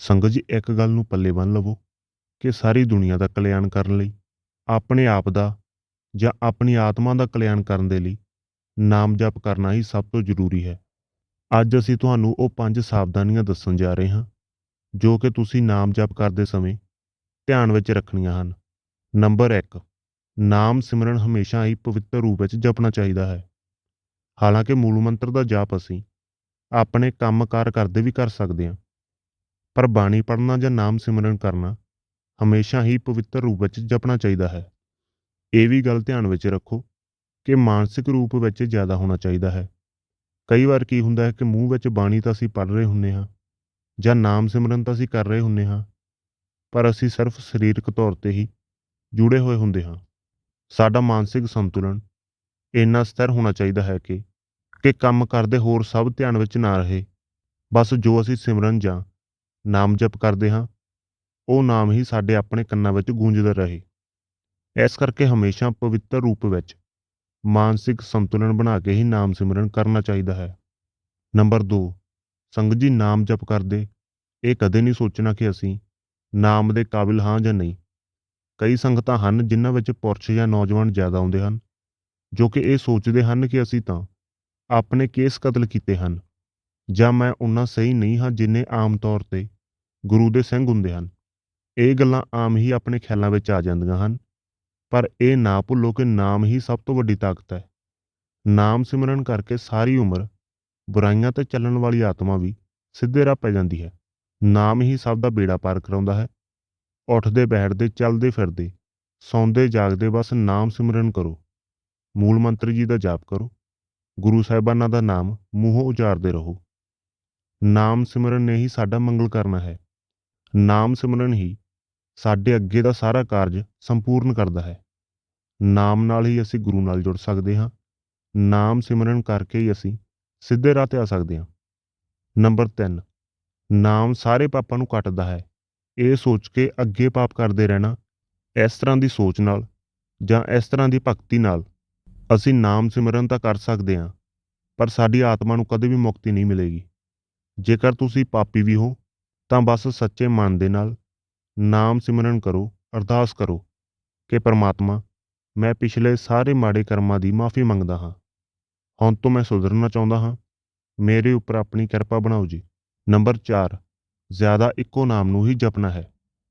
ਸੰਗਤ ਜੀ, ਇੱਕ ਗੱਲ ਨੂੰ ਪੱਲੇ ਬੰਨ੍ਹ ਲਵੋ ਕਿ ਸਾਰੀ ਦੁਨੀਆ ਦਾ ਕਲਿਆਣ ਕਰਨ ਲਈ, ਆਪਣੇ ਆਪ ਦਾ ਜਾਂ ਆਪਣੀ ਆਤਮਾ ਦਾ ਕਲਿਆਣ ਕਰਨ ਦੇ ਲਈ ਨਾਮ ਜਪ ਕਰਨਾ ਹੀ ਸਭ ਤੋਂ ਜ਼ਰੂਰੀ ਹੈ। ਅੱਜ ਅਸੀਂ ਤੁਹਾਨੂੰ ਉਹ ਪੰਜ ਸਾਵਧਾਨੀਆਂ ਦੱਸਣ ਜਾ ਰਹੇ ਹਾਂ, ਜੋ ਕਿ ਤੁਸੀਂ ਨਾਮ ਜਪ ਕਰਦੇ ਸਮੇਂ ਧਿਆਨ ਵਿੱਚ ਰੱਖਣੀਆਂ ਹਨ। ਨੰਬਰ 1 ਨਾਮ ਸਿਮਰਨ ਹਮੇਸ਼ਾ ਹੀ ਪਵਿੱਤਰ ਰੂਪ ਵਿੱਚ ਜਪਣਾ ਚਾਹੀਦਾ ਹੈ। ਹਾਲਾਂਕਿ ਮੂਲ ਮੰਤਰ ਦਾ ਜਾਪ ਅਸੀਂ ਆਪਣੇ ਕੰਮਕਾਰ ਕਰਦੇ ਵੀ ਕਰ ਸਕਦੇ ਹਾਂ। ਪਰ ਬਾਣੀ ਪੜ੍ਹਨਾ ਜਾਂ ਨਾਮ ਸਿਮਰਨ ਕਰਨਾ ਹਮੇਸ਼ਾ ਹੀ ਪਵਿੱਤਰ ਰੂਪ ਵਿੱਚ ਜਪਣਾ ਚਾਹੀਦਾ ਹੈ। ਇਹ ਵੀ ਗੱਲ ਧਿਆਨ ਵਿੱਚ ਰੱਖੋ ਕਿ ਮਾਨਸਿਕ ਰੂਪ ਵਿੱਚ ਜ਼ਿਆਦਾ ਹੋਣਾ ਚਾਹੀਦਾ ਹੈ। ਕਈ ਵਾਰ ਕੀ ਹੁੰਦਾ ਹੈ ਕਿ ਮੂੰਹ ਵਿੱਚ ਬਾਣੀ ਤਾਂ ਅਸੀਂ ਪੜ੍ਹ ਰਹੇ ਹੁੰਨੇ ਹਾਂ ਜਾਂ ਨਾਮ ਸਿਮਰਨ ਤਾਂ ਅਸੀਂ ਕਰ ਰਹੇ ਹੁੰਨੇ ਹਾਂ, ਪਰ ਅਸੀਂ ਸਿਰਫ ਸਰੀਰਕ ਤੌਰ ਤੇ ਹੀ ਜੁੜੇ ਹੋਏ ਹੁੰਦੇ ਹਾਂ। ਸਾਡਾ ਮਾਨਸਿਕ ਸੰਤੁਲਨ ਇੰਨਾ ਸਥਿਰ ਹੋਣਾ ਚਾਹੀਦਾ ਹੈ ਕਿ ਕਿ ਕੰਮ ਕਰਦੇ ਹੋਰ ਸਭ ਧਿਆਨ ਵਿੱਚ ਨਾ ਰਹੇ। ਬਸ ਜੋ ਅਸੀਂ ਸਿਮਰਨ ਜਾਂ ਨਾਮ ਜਪ ਕਰਦੇ ਹਾਂ, ਉਹ ਨਾਮ ਹੀ ਸਾਡੇ ਆਪਣੇ ਕੰਨਾਂ ਵਿੱਚ ਗੂੰਜਦਾ ਰਹੇ। ਇਸ ਕਰਕੇ ਹਮੇਸ਼ਾ ਪਵਿੱਤਰ ਰੂਪ ਵਿੱਚ ਮਾਨਸਿਕ ਸੰਤੁਲਨ ਬਣਾ ਕੇ ਹੀ ਨਾਮ ਸਿਮਰਨ ਕਰਨਾ ਚਾਹੀਦਾ ਹੈ। ਨੰਬਰ 2 ਸੰਗਤ ਜੀ ਨਾਮ ਜਪ ਕਰਦੇ, ਇਹ ਕਦੇ ਨਹੀਂ ਸੋਚਣਾ ਕਿ ਅਸੀਂ ਨਾਮ ਦੇ ਕਾਬਿਲ ਹਾਂ ਜਾਂ ਨਹੀਂ। ਕਈ ਸੰਗਤਾਂ ਹਨ ਜਿਨ੍ਹਾਂ ਵਿੱਚ ਪੁਰਸ਼ ਜਾਂ ਨੌਜਵਾਨ ਜ਼ਿਆਦਾ ਆਉਂਦੇ ਹਨ, ਜੋ ਕਿ ਇਹ ਸੋਚਦੇ ਹਨ ਕਿ ਅਸੀਂ ਤਾਂ ਆਪਣੇ ਕੇਸ ਕਤਲ ਕੀਤੇ ਹਨ, ਜਾਂ ਮੈਂ ਉਹਨਾਂ ਸਹੀ ਨਹੀਂ ਹਾਂ ਜਿੰਨੇ ਆਮ ਤੌਰ ਤੇ ਗੁਰੂ ਦੇ ਸਿੰਘ ਹੁੰਦੇ ਹਨ। ਇਹ ਗੱਲਾਂ ਆਮ ਹੀ ਆਪਣੇ ਖਿਆਲਾਂ ਵਿੱਚ ਆ ਜਾਂਦੀਆਂ ਹਨ, ਪਰ ਇਹ ਨਾ ਭੁੱਲੋ ਕਿ ਨਾਮ ਹੀ ਸਭ ਤੋਂ ਵੱਡੀ ਤਾਕਤ ਹੈ। ਨਾਮ ਸਿਮਰਨ ਕਰਕੇ ਸਾਰੀ ਉਮਰ ਬੁਰਾਈਆਂ ਤੇ ਚੱਲਣ ਵਾਲੀ ਆਤਮਾ ਵੀ ਸਿੱਧੇ ਰਾਹ ਪੈ ਜਾਂਦੀ ਹੈ। ਨਾਮ ਹੀ ਸਭ ਦਾ ਬੇੜਾ ਪਾਰ ਕਰਾਉਂਦਾ ਹੈ। ਉੱਠਦੇ, ਬੈਠਦੇ, ਚੱਲਦੇ, ਫਿਰਦੇ, ਸੌਂਦੇ, ਜਾਗਦੇ ਬਸ ਨਾਮ ਸਿਮਰਨ ਕਰੋ। ਮੂਲ ਮੰਤਰ ਜੀ ਦਾ ਜਾਪ ਕਰੋ। ਗੁਰੂ ਸਾਹਿਬਾਨਾਂ ਦਾ ਨਾਮ ਮੂੰਹੋਂ ਉਚਾਰਦੇ ਰਹੋ। ਨਾਮ ਸਿਮਰਨ ਨੇ ਹੀ ਸਾਡਾ ਮੰਗਲ ਕਰਨਾ ਹੈ। ਨਾਮ ਸਿਮਰਨ ਹੀ ਸਾਡੇ ਅੱਗੇ ਦਾ ਸਾਰਾ ਕਾਰਜ ਸੰਪੂਰਨ ਕਰਦਾ ਹੈ। ਨਾਮ ਨਾਲ ਹੀ ਅਸੀਂ ਗੁਰੂ ਨਾਲ ਜੁੜ ਸਕਦੇ ਹਾਂ। ਨਾਮ ਸਿਮਰਨ ਕਰਕੇ ਹੀ ਅਸੀਂ ਸਿੱਧੇ ਰਾਹ ਤੇ ਆ ਸਕਦੇ ਹਾਂ। ਨੰਬਰ 3 ਨਾਮ ਸਾਰੇ ਪਾਪਾਂ ਨੂੰ ਕੱਟਦਾ ਹੈ। ਇਹ ਸੋਚ ਕੇ ਅੱਗੇ ਪਾਪ ਕਰਦੇ ਰਹਿਣਾ ਇਸ ਤਰ੍ਹਾਂ ਦੀ ਸੋਚ ਨਾਲ ਜਾਂ ਇਸ ਤਰ੍ਹਾਂ ਦੀ ਭਗਤੀ ਨਾਲ ਅਸੀਂ ਨਾਮ ਸਿਮਰਨ ਤਾਂ ਕਰ ਸਕਦੇ ਹਾਂ, ਪਰ ਸਾਡੀ ਆਤਮਾ ਨੂੰ ਕਦੇ ਵੀ ਮੁਕਤੀ ਨਹੀਂ ਮਿਲੇਗੀ। ਜੇਕਰ ਤੁਸੀਂ ਪਾਪੀ ਵੀ ਹੋ ਤਾਂ ਬਸ ਸੱਚੇ ਮਨ ਦੇ ਨਾਲ ਨਾਮ ਸਿਮਰਨ ਕਰੋ, ਅਰਦਾਸ ਕਰੋ ਕਿ ਪਰਮਾਤਮਾ, ਮੈਂ ਪਿਛਲੇ ਸਾਰੇ ਮਾੜੇ ਕਰਮਾਂ ਦੀ ਮਾਫੀ ਮੰਗਦਾ ਹਾਂ। ਹੁਣ ਤੋਂ ਮੈਂ ਸੁਧਰਨਾ ਚਾਹੁੰਦਾ ਹਾਂ। ਮੇਰੇ ਉੱਪਰ ਆਪਣੀ ਕਿਰਪਾ ਬਣਾਓ ਜੀ। ਨੰਬਰ 4 ਜ਼ਿਆਦਾ ਇੱਕੋ ਨਾਮ ਨੂੰ ਹੀ ਜਪਣਾ ਹੈ।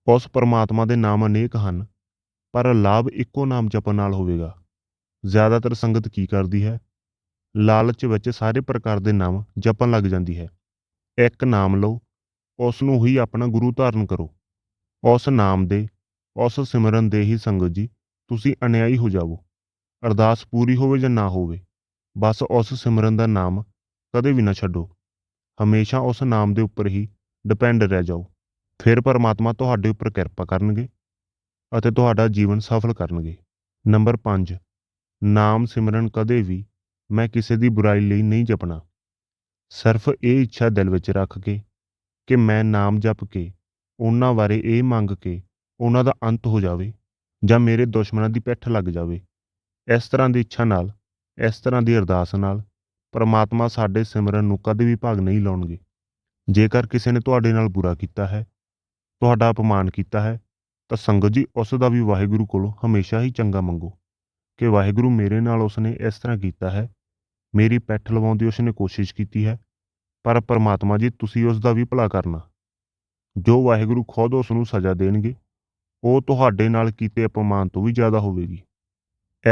ਉਸ ਪਰਮਾਤਮਾ ਦੇ ਨਾਮ ਅਨੇਕ ਹਨ, ਪਰ ਲਾਭ ਇੱਕੋ ਨਾਮ ਜਪਣ ਨਾਲ ਹੋਵੇਗਾ। ਜ਼ਿਆਦਾਤਰ ਸੰਗਤ ਕੀ ਕਰਦੀ ਹੈ? ਲਾਲਚ ਵਿੱਚ ਸਾਰੇ ਪ੍ਰਕਾਰ ਦੇ ਨਾਮ ਜਪਣ ਲੱਗ ਜਾਂਦੀ ਹੈ। ਇੱਕ ਨਾਮ ਲਓ ਉਸ ਨੂੰ ਹੀ ਆਪਣਾ ਗੁਰੂ ਧਾਰਨ ਕਰੋ। ਉਸ ਨਾਮ ਦੇ, ਉਸ ਸਿਮਰਨ ਦੇ ਹੀ ਸੰਗਤ ਜੀ, ਤੁਸੀਂ ਅਨਿਆਈ ਹੋ ਜਾਵੋ। ਅਰਦਾਸ ਪੂਰੀ ਹੋਵੇ ਜਾਂ ਨਾ ਹੋਵੇ, ਬਸ ਉਸ ਸਿਮਰਨ ਦਾ ਨਾਮ ਕਦੇ ਵੀ ਨਾ ਛੱਡੋ। ਹਮੇਸ਼ਾ ਉਸ ਨਾਮ ਦੇ ਉੱਪਰ ਹੀ ਡਿਪੈਂਡ ਰਹਿ ਜਾਓ। ਫਿਰ ਪਰਮਾਤਮਾ ਤੁਹਾਡੇ ਉੱਪਰ ਕਿਰਪਾ ਕਰਨਗੇ ਅਤੇ ਤੁਹਾਡਾ ਜੀਵਨ ਸਫਲ ਕਰਨਗੇ। ਨੰਬਰ 5 ਨਾਮ ਸਿਮਰਨ ਕਦੇ ਵੀ ਮੈਂ ਕਿਸੇ ਦੀ ਬੁਰਾਈ ਲਈ ਨਹੀਂ ਜਪਣਾ। ਸਿਰਫ ਇਹ ਇੱਛਾ ਦਿਲ ਵਿੱਚ ਰੱਖ ਕੇ ਕਿ ਮੈਂ ਨਾਮ ਜਪ ਕੇ, ਉਹਨਾਂ ਬਾਰੇ ਇਹ ਮੰਗ ਕੇ ਉਹਨਾਂ ਦਾ ਅੰਤ ਹੋ ਜਾਵੇ ਜਾਂ ਮੇਰੇ ਦੁਸ਼ਮਣਾਂ ਦੀ ਪਿੱਠ ਲੱਗ ਜਾਵੇ। ਇਸ ਤਰ੍ਹਾਂ ਦੀ ਇੱਛਾ ਨਾਲ, ਇਸ ਤਰ੍ਹਾਂ ਦੀ ਅਰਦਾਸ ਨਾਲ ਪਰਮਾਤਮਾ ਸਾਡੇ ਸਿਮਰਨ ਨੂੰ ਕਦੇ ਵੀ ਭਾਗ ਨਹੀਂ ਲਾਉਣਗੇ। ਜੇਕਰ ਕਿਸੇ ਨੇ ਤੁਹਾਡੇ ਨਾਲ ਬੁਰਾ ਕੀਤਾ ਹੈ, ਤੁਹਾਡਾ ਅਪਮਾਨ ਕੀਤਾ ਹੈ, ਤਾਂ ਸੰਗਤ ਜੀ, ਉਸ ਦਾ ਵੀ ਵਾਹਿਗੁਰੂ ਕੋਲੋਂ ਹਮੇਸ਼ਾ ਹੀ ਚੰਗਾ ਮੰਗੋ ਕਿ ਵਾਹਿਗੁਰੂ ਮੇਰੇ ਨਾਲ ਉਸਨੇ ਇਸ ਤਰ੍ਹਾਂ ਕੀਤਾ ਹੈ, ਮੇਰੀ ਪਿੱਠ ਲਵਾਉਣ ਦੀ ਉਸ ਨੇ ਕੋਸ਼ਿਸ਼ ਕੀਤੀ ਹੈ ਪਰ ਪਰਮਾਤਮਾ ਜੀ, ਤੁਸੀਂ ਉਸ ਦਾ ਵੀ ਭਲਾ ਕਰਨਾ। ਜੋ ਵਾਹਿਗੁਰੂ ਖੁਦ ਉਸ ਨੂੰ ਸਜ਼ਾ ਦੇਣਗੇ, ਉਹ ਤੁਹਾਡੇ ਨਾਲ ਕੀਤੇ ਅਪਮਾਨ ਤੋਂ ਵੀ ਜ਼ਿਆਦਾ ਹੋਵੇਗੀ।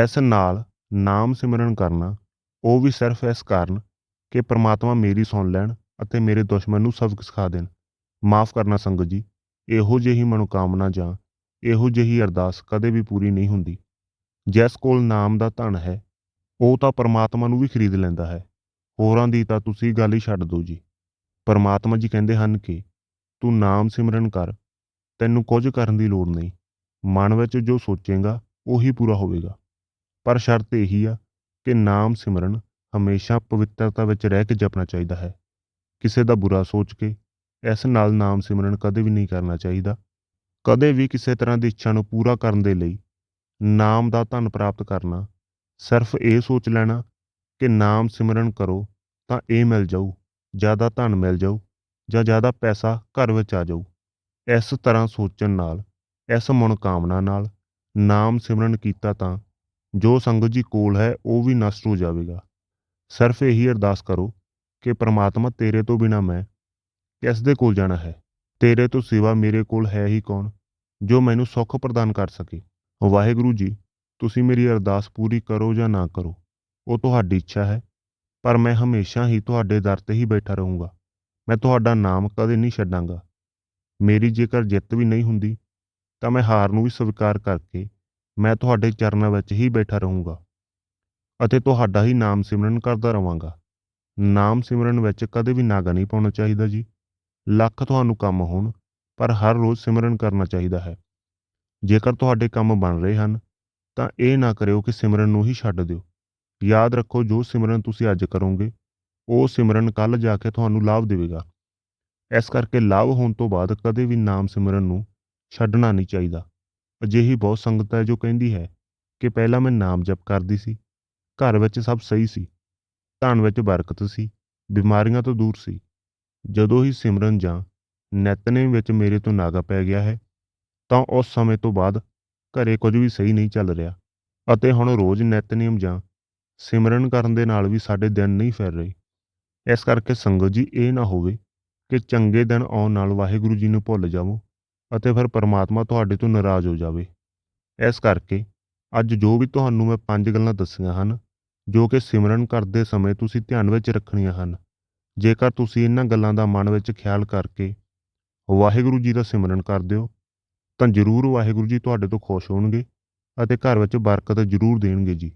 ਇਸ ਨਾਲ ਨਾਮ ਸਿਮਰਨ ਕਰਨਾ, ਉਹ ਵੀ ਸਿਰਫ ਇਸ ਕਾਰਨ ਕਿ ਪ੍ਰਮਾਤਮਾ ਮੇਰੀ ਸੁਣ ਲੈਣ ਅਤੇ ਮੇਰੇ ਦੁਸ਼ਮਣ ਨੂੰ ਸਬਕ ਸਿਖਾ ਦੇਣ। ਮਾਫ ਕਰਨਾ ਸੰਗਤ ਜੀ, ਇਹੋ ਜਿਹੀ ਮਨੋਕਾਮਨਾ ਜਾਂ ਇਹੋ ਜਿਹੀ ਅਰਦਾਸ ਕਦੇ ਵੀ ਪੂਰੀ ਨਹੀਂ ਹੁੰਦੀ। ਜਿਸ ਕੋਲ ਨਾਮ ਦਾ ਧਨ ਹੈ, ਉਹ ਤਾਂ ਪਰਮਾਤਮਾ ਨੂੰ ਵੀ ਖਰੀਦ ਲੈਂਦਾ ਹੈ। ਹੋਰਾਂ ਦੀ ਤਾਂ ਤੁਸੀਂ ਗੱਲ ਹੀ ਛੱਡ ਦਿਓ ਜੀ। ਪਰਮਾਤਮਾ ਜੀ ਕਹਿੰਦੇ ਹਨ ਕਿ ਤੂੰ ਨਾਮ ਸਿਮਰਨ ਕਰ, ਤੈਨੂੰ ਕੁਝ ਕਰਨ ਦੀ ਲੋੜ ਨਹੀਂ। ਮਨ ਵਿੱਚ ਜੋ ਸੋਚੇਗਾ, ਉਹੀ ਪੂਰਾ ਹੋਵੇਗਾ। ਪਰ ਸ਼ਰਤ ਇਹੀ ਆ ਕਿ ਨਾਮ ਸਿਮਰਨ ਹਮੇਸ਼ਾ ਪਵਿੱਤਰਤਾ ਵਿੱਚ ਰਹਿ ਕੇ ਜਪਣਾ ਚਾਹੀਦਾ ਹੈ। ਕਿਸੇ ਦਾ ਬੁਰਾ ਸੋਚ ਕੇ ਇਸ ਨਾਲ ਨਾਮ ਸਿਮਰਨ ਕਦੇ ਵੀ ਨਹੀਂ ਕਰਨਾ ਚਾਹੀਦਾ। ਕਦੇ ਵੀ ਕਿਸੇ ਤਰ੍ਹਾਂ ਦੀ ਇੱਛਾ ਨੂੰ ਪੂਰਾ ਕਰਨ ਦੇ ਲਈ ਨਾਮ ਦਾ ਧਨ ਪ੍ਰਾਪਤ ਕਰਨਾ, ਸਿਰਫ ਇਹ ਸੋਚ ਲੈਣਾ ਕਿ ਨਾਮ ਸਿਮਰਨ ਕਰੋ ਤਾਂ ਇਹ ਮਿਲ ਜਾਊ, ਜ਼ਿਆਦਾ ਧਨ ਮਿਲ ਜਾਊ ਜਾਂ ਜ਼ਿਆਦਾ ਪੈਸਾ ਘਰ ਵਿੱਚ ਆ ਜਾਊ। ਇਸ ਤਰ੍ਹਾਂ ਸੋਚਣ ਨਾਲ, ਇਸ ਮਨੋਕਾਮਨਾ ਨਾਲ ਨਾਮ ਸਿਮਰਨ ਕੀਤਾ ਤਾਂ ਜੋ ਸੰਗਤ ਜੀ ਕੋਲ ਹੈ ਉਹ ਵੀ ਨਸ਼ਟ ਹੋ ਜਾਵੇਗਾ। ਸਿਰਫ ਇਹੀ ਅਰਦਾਸ ਕਰੋ ਕਿ ਪ੍ਰਮਾਤਮਾ ਤੇਰੇ ਤੋਂ ਬਿਨਾ ਮੈਂ ਕਿਸ ਦੇ ਕੋਲ ਜਾਣਾ ਹੈ? ਤੇਰੇ ਤੋਂ ਸਿਵਾ ਮੇਰੇ ਕੋਲ ਹੈ ਹੀ ਕੌਣ ਜੋ ਮੈਨੂੰ ਸੁੱਖ ਪ੍ਰਦਾਨ ਕਰ ਸਕੇ? ਵਾਹਿਗੁਰੂ ਜੀ, ਤੁਸੀਂ ਮੇਰੀ ਅਰਦਾਸ ਪੂਰੀ ਕਰੋ ਜਾਂ ਨਾ ਕਰੋ? ਉਹ ਤੁਹਾਡੀ ਇੱਛਾ ਹੈ, ਪਰ ਮੈਂ ਹਮੇਸ਼ਾ ਹੀ ਤੁਹਾਡੇ ਦਰ ਤੇ ਹੀ ਬੈਠਾ ਰਹੂੰਗਾ। ਮੈਂ ਤੁਹਾਡਾ ਨਾਮ ਕਦੇ ਨਹੀਂ ਛੱਡਾਂਗਾ। ਮੇਰੀ ਜੇਕਰ ਜਿੱਤ ਵੀ ਨਹੀਂ ਹੁੰਦੀ, ਤਾਂ ਮੈਂ ਹਾਰ ਨੂੰ ਵੀ ਸਵੀਕਾਰ ਕਰਕੇ ਮੈਂ ਤੁਹਾਡੇ ਚਰਨਾਂ ਵਿੱਚ ਹੀ ਬੈਠਾ ਰਹੂੰਗਾ ਅਤੇ ਤੁਹਾਡਾ ਹੀ ਨਾਮ ਸਿਮਰਨ ਕਰਦਾ ਰਵਾਂਗਾ। ਨਾਮ ਸਿਮਰਨ ਵਿੱਚ ਕਦੇ ਵੀ ਨਾਗਾ ਨਹੀਂ ਪਾਉਣਾ ਚਾਹੀਦਾ ਜੀ। ਲੱਖ ਤੁਹਾਨੂੰ ਕੰਮ ਹੋਣ, ਪਰ ਹਰ ਰੋਜ਼ ਸਿਮਰਨ ਕਰਨਾ ਚਾਹੀਦਾ ਹੈ। ਜੇਕਰ ਤੁਹਾਡੇ ਕੰਮ ਬਣ ਰਹੇ ਹਨ, ਤਾਂ ਇਹ ਨਾ ਕਰਿਓ ਕਿ ਸਿਮਰਨ ਨੂੰ ਹੀ ਛੱਡ ਦਿਓ। ਯਾਦ ਰੱਖੋ ਜੋ ਸਿਮਰਨ ਤੁਸੀਂ ਅੱਜ ਕਰੋਗੇ, ਉਹ ਸਿਮਰਨ ਕੱਲ ਜਾ ਕੇ ਤੁਹਾਨੂੰ ਲਾਭ ਦੇਵੇਗਾ। ਇਸ ਕਰਕੇ ਲਾਭ ਹੋਣ ਤੋਂ ਬਾਅਦ ਕਦੇ ਵੀ ਨਾਮ ਸਿਮਰਨ ਨੂੰ ਛੱਡਣਾ ਨਹੀਂ ਚਾਹੀਦਾ। ਅਜਿਹੀ ਬਹੁਤ ਸੰਗਤ ਹੈ ਜੋ ਕਹਿੰਦੀ ਹੈ ਕਿ ਪਹਿਲਾਂ ਮੈਂ ਨਾਮ ਜਪ ਕਰਦੀ ਸੀ, ਘਰ ਵਿੱਚ ਸਭ ਸਹੀ ਸੀ, ਧਨ ਵਿੱਚ ਬਰਕਤ ਸੀ, ਬਿਮਾਰੀਆਂ ਤੋਂ ਦੂਰ ਸੀ। ਜਦੋਂ ਹੀ ਸਿਮਰਨ ਜਾਂ ਨਿਤਨੇਮ ਵਿੱਚ ਮੇਰੇ ਤੋਂ ਨਾਗਾ ਪੈ ਗਿਆ ਹੈ, ਤਾਂ ਉਸ ਸਮੇਂ ਤੋਂ ਬਾਅਦ ਘਰੇ ਕੁਝ ਵੀ ਸਹੀ ਨਹੀਂ ਚੱਲ ਰਿਹਾ ਅਤੇ ਹੁਣ ਰੋਜ਼ ਨਿਤਨੇਮ ਜਾਂ ਸਿਮਰਨ ਕਰਨ ਦੇ ਨਾਲ ਵੀ ਸਾਡੇ ਦਿਨ ਨਹੀਂ ਫਿਰ ਰਹੇ। ਇਸ ਕਰਕੇ ਸੰਗਤ ਜੀ, ਇਹ ਨਾ ਹੋਵੇ ਕਿ ਚੰਗੇ ਦਿਨ ਆਉਣ ਨਾਲ ਵਾਹਿਗੁਰੂ ਜੀ ਨੂੰ ਭੁੱਲ ਜਾਵੋ ਅਤੇ ਫਿਰ ਪਰਮਾਤਮਾ ਤੁਹਾਡੇ ਤੋਂ ਨਾਰਾਜ਼ ਹੋ ਜਾਵੇ। ਇਸ ਕਰਕੇ ਅੱਜ ਜੋ ਵੀ ਤੁਹਾਨੂੰ ਮੈਂ ਪੰਜ ਗੱਲਾਂ ਦੱਸੀਆਂ ਹਨ, ਜੋ ਕਿ ਸਿਮਰਨ ਕਰਦੇ ਸਮੇਂ ਤੁਸੀਂ ਧਿਆਨ ਵਿੱਚ ਰੱਖਣੀਆਂ ਹਨ, ਜੇਕਰ ਤੁਸੀਂ ਇਹਨਾਂ ਗੱਲਾਂ ਦਾ ਮਨ ਵਿੱਚ ਖਿਆਲ ਕਰਕੇ ਵਾਹਿਗੁਰੂ ਜੀ ਦਾ ਸਿਮਰਨ ਕਰਦੇ ਹੋ ਤਾਂ ਜ਼ਰੂਰ ਵਾਹਿਗੁਰੂ ਜੀ ਤੁਹਾਡੇ ਤੋਂ ਖੁਸ਼ ਹੋਣਗੇ ਅਤੇ ਘਰ ਵਿੱਚ ਬਰਕਤ ਜ਼ਰੂਰ ਦੇਣਗੇ ਜੀ।